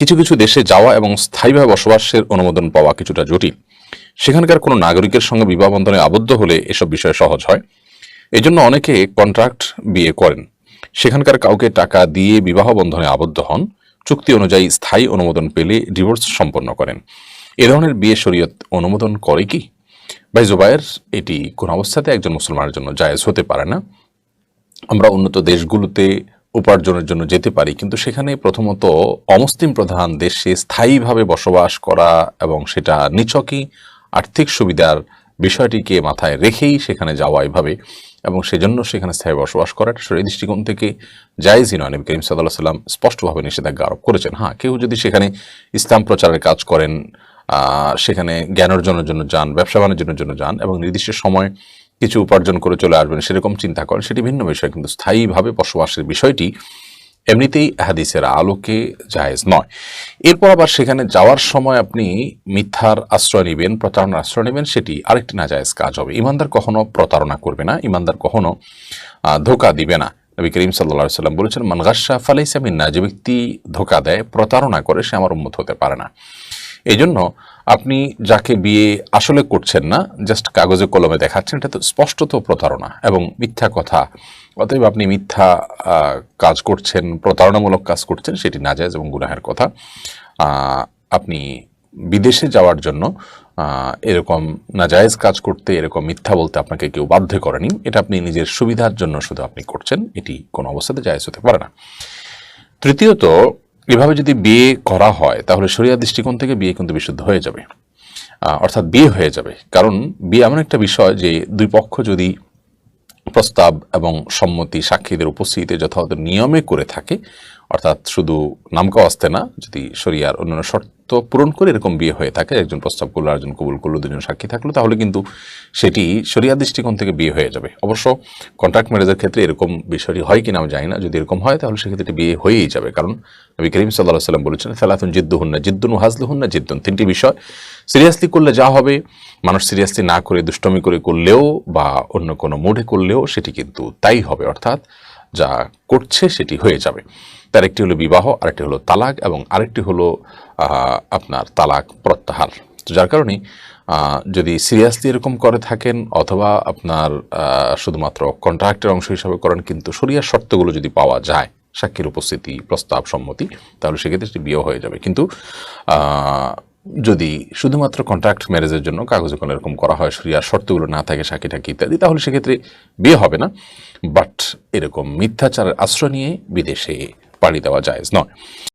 কিছু কিছু দেশে যাওয়া এবং স্থায়ীভাবে বসবাসের অনুমোদন পাওয়া কিছুটা জটিল। সেখানকার কোনো নাগরিকের সঙ্গে বিবাহ বন্ধনে আবদ্ধ হলে এসব বিষয় সহজ হয়। এজন্য অনেকে কন্ট্রাক্ট বিয়ে করেন। সেখানকার কাউকে টাকা দিয়ে বিবাহ বন্ধনে আবদ্ধ হন। চুক্তি অনুযায়ী স্থায়ী অনুমোদন পেলে ডিভোর্স সম্পন্ন করেন। এ ধরনের বিয়ে শরীয়ত অনুমোদন করে কি? ভাই জুবায়ের, এটি কোন অবস্থাতে একজন মুসলমানের জন্য জায়েজ হতে পারে না। আমরা উন্নত দেশগুলোতে উপার্জনের জন্য যেতে পারি। কিন্তু সেখানে প্রথমত অমুসলিম প্রধান দেশে স্থায়ীভাবে বসবাস করা এবং সেটা নিছকই আর্থিক সুবিধার বিষয়টিকে মাথায় রেখেই সেখানে যাওয়া এভাবে এবং সেজন্য সেখানে স্থায়ী বসবাস করা এটা শরীর দৃষ্টিকোণ থেকে জায়েজই নয়। নবী করিম সাল্লাহ সাল্লাম স্পষ্টভাবে নিষেধাজ্ঞা আরোপ করেছেন। হ্যাঁ কেউ যদি সেখানে ইসলাম প্রচারের কাজ করেন সেখানে জ্ঞান অর্জনের জন্য যান, ব্যবসা বাণিজ্যের জন্য যান এবং নির্দিষ্ট সময় কিছু উপার্জন করে চলে আসবেন, সেরকম চিন্তা করেন। সেটি ভিন্ন বিষয়, কিন্তু স্থায়ীভাবে বসবাসের বিষয়টি এমনিতেই হাদিসের আলোকে জায়েজ নয়। এরপর আবার সেখানে যাওয়ার সময় আপনি মিথ্যার আশ্রয় নেবেন, প্রতারণার আশ্রয় নেবেন, সেটি আরেকটি না জায়েজ কাজ হবে। ইমানদার কখনো প্রতারণা করবে না, ইমানদার কখনো ধোকা দিবে না। নবী করিম সাল্লা সাল্লাম বলেছেন মানগাসা ফালাইসা মিন্না যে ব্যক্তি ধোকা দেয়, প্রতারণা করে, সে আমার উন্মত হতে পারে না। এই জন্য আপনি যাকে বিয়ে আসলে করছেন না জাস্ট কাগজে কলমে দেখাচ্ছেন, এটা তো স্পষ্টত প্রতারণা এবং মিথ্যা কথা। অতএব আপনি মিথ্যা কাজ করছেন, প্রতারণামূলক কাজ করছেন, সেটি নাজায়জ এবং গুনাহের কথা। আপনি বিদেশে যাওয়ার জন্য এরকম নাজায়েজ কাজ করতে, এরকম মিথ্যা বলতে আপনাকে কেউ বাধ্য করেনি, এটা আপনি নিজের সুবিধার জন্য শুধু আপনি করছেন, এটি কোনো অবস্থাতে জায়েজ হতে পারে না। তৃতীয়ত এভাবে যদি বিয়ে করা হয়, তাহলে সরিয়া দৃষ্টিকোণ থেকে বিয়ে কিন্তু বিশুদ্ধ হয়ে যাবে। অর্থাৎ বিয়ে হয়ে যাবে। কারণ বিয়ে এমন একটা বিষয় যে দুই পক্ষ যদি প্রস্তাব এবং সম্মতি সাক্ষীদের উপস্থিতিতে যথাযথ নিয়মে করে থাকে, অর্থাৎ শুধু নামকা আসতে না, যদি শরিয়ার অন্যান্য শর্ত পূরণ করে এরকম বিয়ে হয়ে থাকে, একজন প্রস্তাব করল, আরেকজন কবুল করল দুজন সাক্ষী থাকল, তাহলে কিন্তু সেটি শরিয়া দৃষ্টিকোণ থেকে বিয়ে হয়ে যাবে। অবশ্য কন্ট্রাক্ট ম্যারেজের ক্ষেত্রে এরকম বিষয়টি হয় কিনা আমি জানি না, যদি এরকম হয়, তাহলে সেক্ষেত্রে এটি বিয়ে হয়েই যাবে। কারণ নবী করিম সাল্লাহ সাল্লাম বলেছেন ফেলাতুন জিদ্দুহুন্না জিদ্দুন হাজলুহুন্না জিদ্দুন। তিনটি বিষয়। সিরিয়াসলি করলে যা হবে, মানুষ সিরিয়াসলি না করে, দুষ্টমি করে করলেও বা অন্য কোনো মোডে করলেও সেটি কিন্তু তাই হবে। অর্থাৎ যা করছে সেটি হয়ে যাবে। তার একটি হলো বিবাহ, আরেকটি হলো তালাক এবং আরেকটি হলো আপনার তালাক প্রত্যাহার। তো যার কারণে যদি সিরিয়াসলি এরকম করে থাকেন অথবা আপনার শুধুমাত্র কন্ট্রাক্টের অংশ হিসাবে করেন কিন্তু শরিয়ার শর্তগুলো যদি পাওয়া যায়, সাক্ষীর উপস্থিতি প্রস্তাব সম্মতি তাহলে সেক্ষেত্রে বিয়ে হয়ে যাবে। কিন্তু যদি শুধুমাত্র কন্ট্রাক্ট ম্যারেজের জন্য কাগজে কোনো এরকম করা হয় সরিয়ার শর্তগুলো না থাকে সাকি ঠাকি ইত্যাদি, তাহলে সেক্ষেত্রে বিয়ে হবে না। বাট এরকম মিথ্যাচারের আশ্রয় নিয়ে বিদেশে পাড়ি দেওয়া যায় নয়